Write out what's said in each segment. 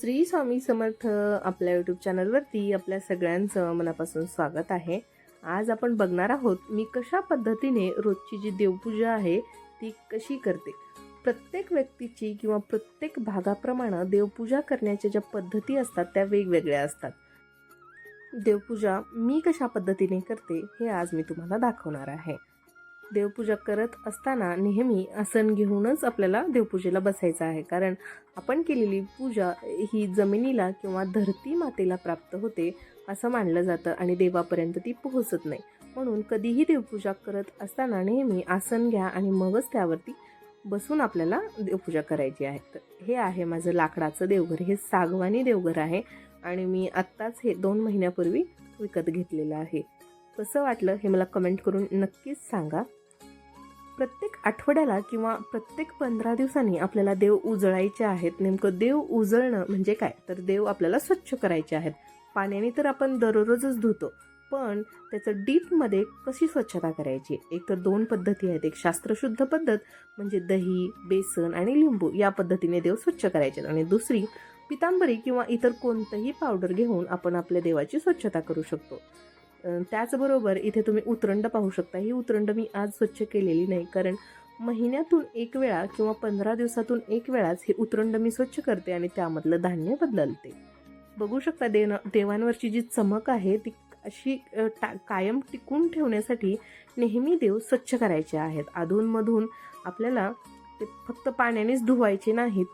श्री स्वामी समर्थ आपल्या यूट्यूब चॅनलवरती आपल्या सगळ्यांचं मनापासून स्वागत आहे. आज आपण बघणार आहोत मी कशा पद्धतीने रोजची जी देवपूजा आहे ती कशी करते? प्रत्येक व्यक्तीची किंवा प्रत्येक भागाप्रमाणे देवपूजा करण्याच्या ज्या पद्धती असतात त्या वेगवेगळ्या असतात. देवपूजा मी कशा पद्धतीने करते हे आज मी तुम्हाला दाखवणार आहे. देवपूजा करत असताना नेहमी आसन घेऊनच आपल्याला देवपूजेला बसायचं आहे. कारण आपण केलेली पूजा ही जमिनीला किंवा धरती मातेला प्राप्त होते असं मानलं जातं आणि देवापर्यंत ती पोहोचत नाही. म्हणून कधीही देवपूजा करत असताना नेहमी आसन घ्या आणि मगच त्यावरती बसून आपल्याला देवपूजा करायची आहे. तर हे आहे माझं लाकडाचं देवघर. हे सागवानी देवघर आहे आणि मी आत्ताच हे दोन महिन्यापूर्वी विकत घेतलेलं आहे. कसं वाटलं हे मला कमेंट करून नक्कीच सांगा. प्रत्येक आठवड्याला किंवा प्रत्येक पंधरा दिवसांनी आपल्याला देव उजळायचे आहेत. नेमकं देव उजळणं म्हणजे काय? तर देव आपल्याला स्वच्छ करायचे आहेत. पाण्याने तर आपण दररोजच धुतो पण त्याचं डीपमध्ये कशी स्वच्छता करायची? एक तर दोन पद्धती आहेत. एक शास्त्रशुद्ध पद्धत म्हणजे दही बेसन आणि लिंबू या पद्धतीने देव स्वच्छ करायचे आणि दुसरी पितांबरी किंवा इतर कोणतंही पावडर घेऊन आपण आपल्या देवाची स्वच्छता करू शकतो. त्याचबरोबर इथे तुम्ही उतरंड पाहू शकता. ही उतरंड मी आज स्वच्छ केलेली नाही कारण महिन्यातून एक वेळा किंवा पंधरा दिवसातून एक वेळाच हे उतरंड मी स्वच्छ करते आणि त्यामधलं धान्य बदलते. बघू शकता देव देवांवरची जी चमक आहे ती अशी टा कायम टिकून ठेवण्यासाठी नेहमी देव स्वच्छ करायचे आहेत. अधूनमधून आपल्याला ते फक्त पाण्यानेच धुवायचे नाहीत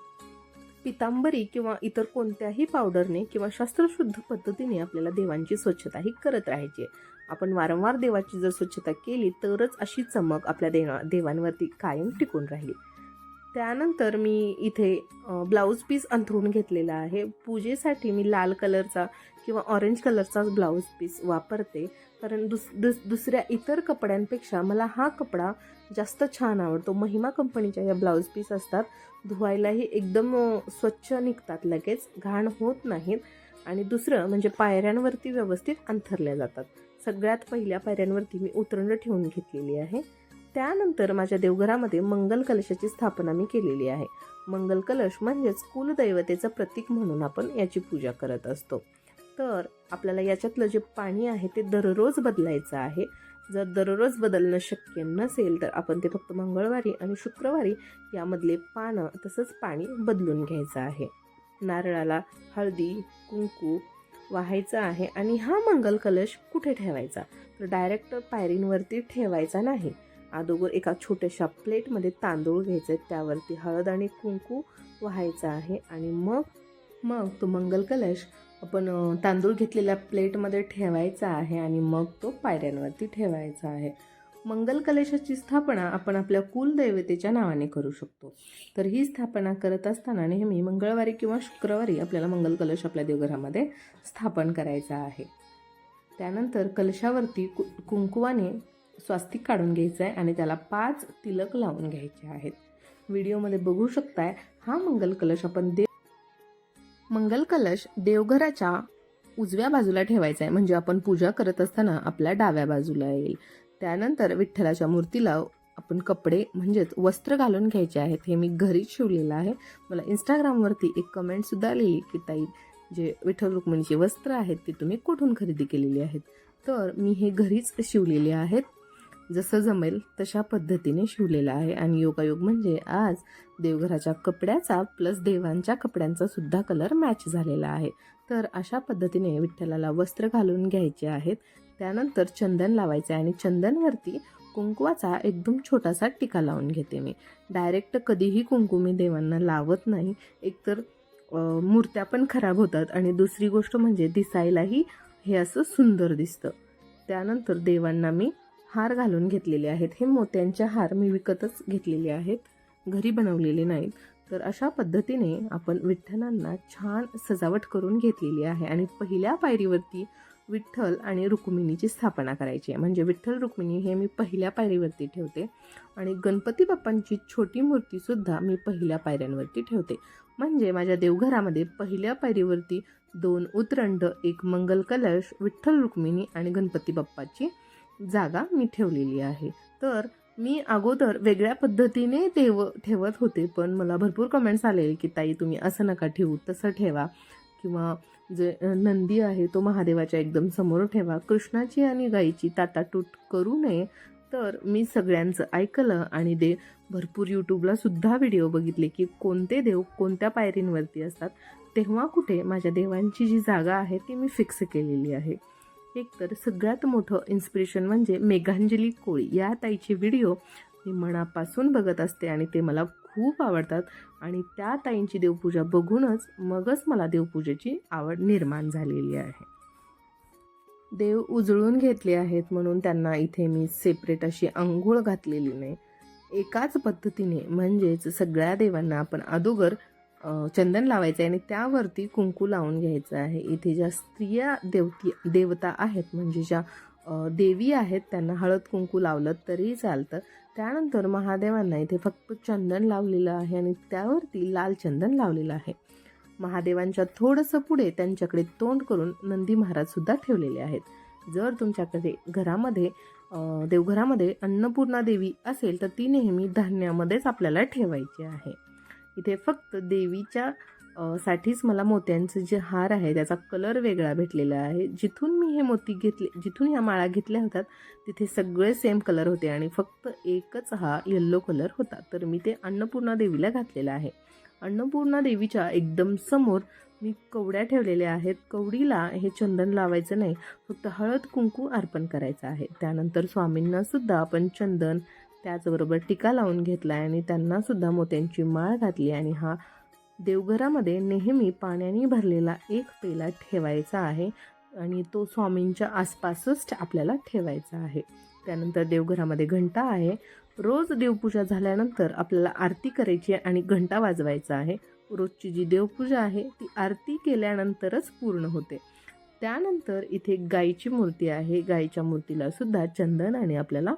पितांबरी किंवा इतर कोणत्याही पावडरने किंवा शास्त्रशुद्ध पद्धतीने आपल्याला देवांची स्वच्छता ही करत राहायची आहे. आपण वारंवार देवाची जर स्वच्छता केली तरच अशी चमक आपल्या देवा देवांवरती कायम टिकून राहील त्यानंतर मी इथे ब्लाऊज पीस अंथरून घेतलेला आहे. पूजेसाठी मी लाल कलरचा किंवा ऑरेंज कलरचाच ब्लाऊज पीस वापरते. कारण दुस दुस दुसऱ्या इतर कपड्यांपेक्षा मला हा कपडा जास्त छान आवडतो. महिमा कंपनीच्या या ब्लाऊज पीस असतात. धुवायलाही एकदम स्वच्छ निघतात लगेच. घाण होत नाहीत. आणि दुसरं म्हणजे पायऱ्यांवरती व्यवस्थित अंथरल्या जातात. सगळ्यात पहिल्या पायऱ्यांवरती मी उतरंड ठेवून घेतलेली आहे. त्यानंतर माझ्या देवघरामध्ये मंगल कलशाची स्थापना मी केलेली आहे. मंगल कलश म्हणजेच कुलदैवतेचं प्रतीक म्हणून आपण याची पूजा करत असतो. तर आपल्याला याच्यातलं जे पाणी आहे ते दररोज बदलायचं आहे. जर दररोज बदलणं शक्य नसेल तर आपण ते फक्त मंगळवारी आणि शुक्रवारी यामधले पानं तसंच पाणी बदलून घ्यायचं आहे. नारळाला हळदी कुंकू वाहायचं आहे आणि हा मंगल कलश कुठे ठेवायचा? तर डायरेक्ट पायरींवरती ठेवायचा नाही. अगोदर एका छोट्याशा प्लेटमध्ये तांदूळ घ्यायचे. आहेत त्यावरती हळद आणि कुंकू व्हायचं आहे. आणि मग मग तो मंगल कलश आपण तांदूळ घेतलेल्या प्लेटमध्ये ठेवायचा आहे आणि मग तो पायऱ्यांवरती ठेवायचा आहे. मंगल कलशाची स्थापना आपण आपल्या कुलदैवतेच्या नावाने करू शकतो. तर ही स्थापना करत असताना नेहमी मंगळवारी किंवा शुक्रवारी आपल्याला मंगल कलश आपल्या देवघरामध्ये स्थापन करायचा आहे. त्यानंतर कलशावरती कु कुंकुवाने स्वास्तिक काढून घ्यायचं आहे आणि त्याला पाच तिलक लावून घ्यायचे आहेत. व्हिडिओमध्ये बघू शकताय हा मंगल कलश आपण देव मंगल कलश देवघराच्या उजव्या बाजूला ठेवायचा आहे म्हणजे आपण पूजा करत असताना आपल्या डाव्या बाजूला येईल. त्यानंतर विठ्ठलाच्या मूर्तीला आपण कपडे म्हणजेच वस्त्र घालून घ्यायचे आहेत. हे मी घरीच शिवलेलं आहे. मला इंस्टाग्रामवरती एक कमेंटसुद्धा आलेली की ताई जे विठ्ठल रुक्मिणीची वस्त्र आहेत ती तुम्ही कुठून खरेदी केलेली आहेत? तर मी हे घरीच शिवलेले आहेत. जसं जमेल तशा पद्धतीने शिवलेलं आहे. आणि योगायोग म्हणजे आज देवघराच्या कपड्याचा प्लस देवांच्या कपड्यांचा सुद्धा कलर मॅच झालेला आहे. तर अशा पद्धतीने विठ्ठलाला वस्त्र घालून घ्यायचे आहेत. त्यानंतर चंदन लावायचे आणि चंदनवरती कुंकवाचा एकदम छोटासा टिका लावून घेते मी. डायरेक्ट कधीही कुंकू मी देवांना लावत नाही. एकतर मूर्त्या पण खराब होतात आणि दुसरी गोष्ट म्हणजे दिसायलाही हे असं सुंदर दिसतं. त्यानंतर देवांना मी हार घालून घेतलेले आहेत. हे मोत्यांचे हार मी विकतच घेतलेले आहेत. घरी बनवलेले नाहीत. तर अशा पद्धतीने आपण विठ्ठलांना छान सजावट करून घेतलेली आहे आणि पहिल्या पायरीवरती विठ्ठल आणि रुक्मिणीची स्थापना करायची आहे. म्हणजे विठ्ठल रुक्मिणी हे मी पहिल्या पायरीवरती ठेवते आणि गणपती बाप्पांची छोटी मूर्तीसुद्धा मी पहिल्या पायऱ्यांवरती ठेवते. म्हणजे माझ्या देवघरामध्ये पहिल्या पायरीवरती दोन उतरंड एक मंगल कलश विठ्ठल रुक्मिणी आणि गणपती बाप्पाची जागा मी ठेवलेली आहे. तर मी अगोदर वेगळ्या पद्धतीने देव ठेवत होते पण मला भरपूर कमेंट्स आले की ताई तुम्ही असं नका ठेवू तसं ठेवा. किंवा जे नंदी आहे तो महादेवाच्या एकदम समोर ठेवा. कृष्णाची आणि गाईची ताटातूट करू नये. तर मी सगळ्यांचं ऐकलं आणि दे भरपूर यूट्यूबला सुद्धा व्हिडिओ बघितले की कोणते देव कोणत्या पायरींवरती असतात तेव्हा कुठे माझ्या देवांची जी जागा आहे ती मी फिक्स केलेली आहे. एक तर सगळ्यात मोठं इन्स्पिरेशन म्हणजे मेघांजली कोळी. या ताईचे व्हिडिओ मी मनापासून बघत असते आणि ते मला खूप आवडतात. आणि त्या ताईंची देवपूजा बघूनच मगच मला देवपूजेची आवड निर्माण झालेली आहे. देव उजळून घेतले आहेत म्हणून त्यांना इथे मी सेपरेट अशी आंघोळ घातलेली नाही. एकाच पद्धतीने म्हणजेच सगळ्या देवांना आपण अगोदर चंदन लावायचं आहे आणि त्यावरती कुंकू लावून घ्यायचं आहे. इथे ज्या स्त्रिया देवती देवता आहेत म्हणजे ज्या देवी आहेत त्यांना हळद कुंकू लावलं तरी चालतं. त्यानंतर महादेवांना इथे फक्त चंदन लावलेलं आहे आणि त्यावरती लाल चंदन लावलेलं आहे. महादेवांच्या थोडंसं पुढे त्यांच्याकडे तोंड करून नंदी महाराज सुद्धा ठेवलेले आहेत. जर तुमच्याकडे घरामध्ये देवघरामध्ये अन्नपूर्णा देवी असेल तर ती नेहमी धान्यामध्येच आपल्याला ठेवायची आहे. इथे फक्त देवीच्या साठीच मला मोत्यांचं जे हार आहे त्याचा कलर वेगळा भेटलेला आहे. जिथून मी हे मोती घेतले जिथून ह्या माळा घेतल्या होत्या तिथे सगळे सेम कलर होते आणि फक्त एकच हा येल्लो कलर होता. तर मी ते अन्नपूर्णा देवीला घातलेला आहे. अन्नपूर्णा देवीच्या एकदम समोर मी कवड्या ठेवलेल्या आहेत. कवडीला हे चंदन लावायचं नाही फक्त हळद कुंकू अर्पण करायचं आहे. त्यानंतर स्वामींना सुद्धा आपण चंदन त्याचबरोबर टिका लावून घेतला आहे आणि त्यांना सुद्धा मोत्यांची माळ घातली आणि हा देवघरामध्ये नेहमी पाण्याने भरलेला एक पेला ठेवायचा आहे आणि तो स्वामींच्या आसपासच आपल्याला ठेवायचा आहे. त्यानंतर देवघरामध्ये घंटा आहे. रोज देवपूजा झाल्यानंतर आपल्याला आरती करायची आहे आणि घंटा वाजवायचा आहे. रोजची जी देवपूजा आहे ती आरती केल्यानंतरच पूर्ण होते. त्यानंतर इथे गायीची मूर्ती आहे. गायीच्या मूर्तीला सुद्धा चंदन आणि आपल्याला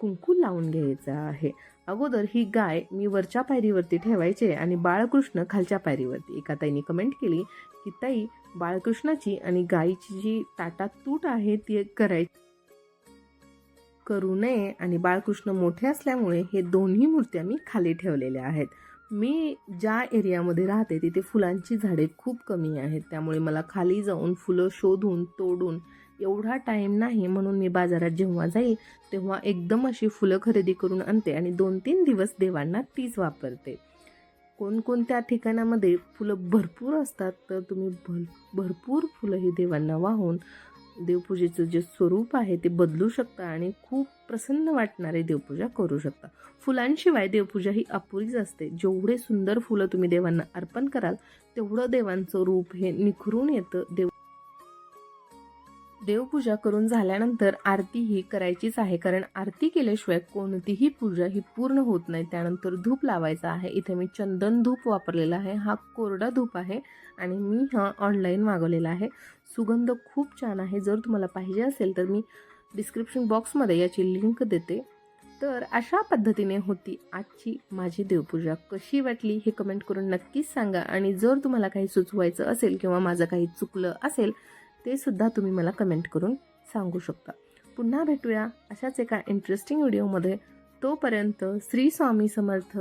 कुंकू लावून घ्यायचा आहे. अगोदर ही गाय मी वरच्या पायरीवरती ठेवायचे आणि बाळकृष्ण खालच्या पायरीवरती. एका ताईने कमेंट केली की ताई बाळकृष्णाची आणि गायीची जी ताटात तूट आहे ती करायची करू नये आणि बाळकृष्ण मोठे असल्यामुळे हे दोन्ही मूर्त्या मी खाली ठेवलेल्या आहेत. मी ज्या एरियामध्ये राहते तिथे फुलांची झाडे खूप कमी आहेत. त्यामुळे मला खाली जाऊन फुलं शोधून तोडून एवढा टाईम नाही म्हणून मी बाजारात जेव्हा जाईल तेव्हा एकदम अशी फुलं खरेदी करून आणते आणि दोन तीन दिवस देवांना तीच वापरते. कोणकोणत्या ठिकाणामध्ये फुलं भरपूर असतात तर तुम्ही भर भरपूर फुलं ही देवांना वाहून देवपूजेचं जे स्वरूप आहे ते बदलू शकता आणि खूप प्रसन्न वाटणारे देवपूजा करू शकता. फुलांशिवाय देवपूजा ही अपुरीच असते. जेवढे सुंदर फुलं तुम्ही देवांना अर्पण कराल तेवढं देवांचं रूप हे निखरून येतं. देव देवपूजा करून झाल्यानंतर आरती ही करायचीच आहे. कारण आरती केल्याशिवाय कोणतीही पूजा ही पूर्ण होत नाही. त्यानंतर धूप लावायचा आहे. इथे मी चंदन धूप वापरलेला आहे. हा कोरडा धूप आहे आणि मी हा ऑनलाईन मागवलेला आहे. सुगंध खूप छान आहे. जर तुम्हाला पाहिजे असेल तर मी डिस्क्रिप्शन बॉक्समध्ये याची लिंक देते. तर अशा पद्धतीने होती आजची माझी देवपूजा. कशी वाटली हे कमेंट करून नक्कीच सांगा. आणि जर तुम्हाला काही सुचवायचं असेल किंवा माझं काही चुकलं असेल ते सुद्धा तुम्ही मला कमेंट करून सांगू शकता. पुन्हा भेटूया अशाच एका इंटरेस्टिंग व्हिडिओमध्ये तोपर्यंत श्री स्वामी समर्थ.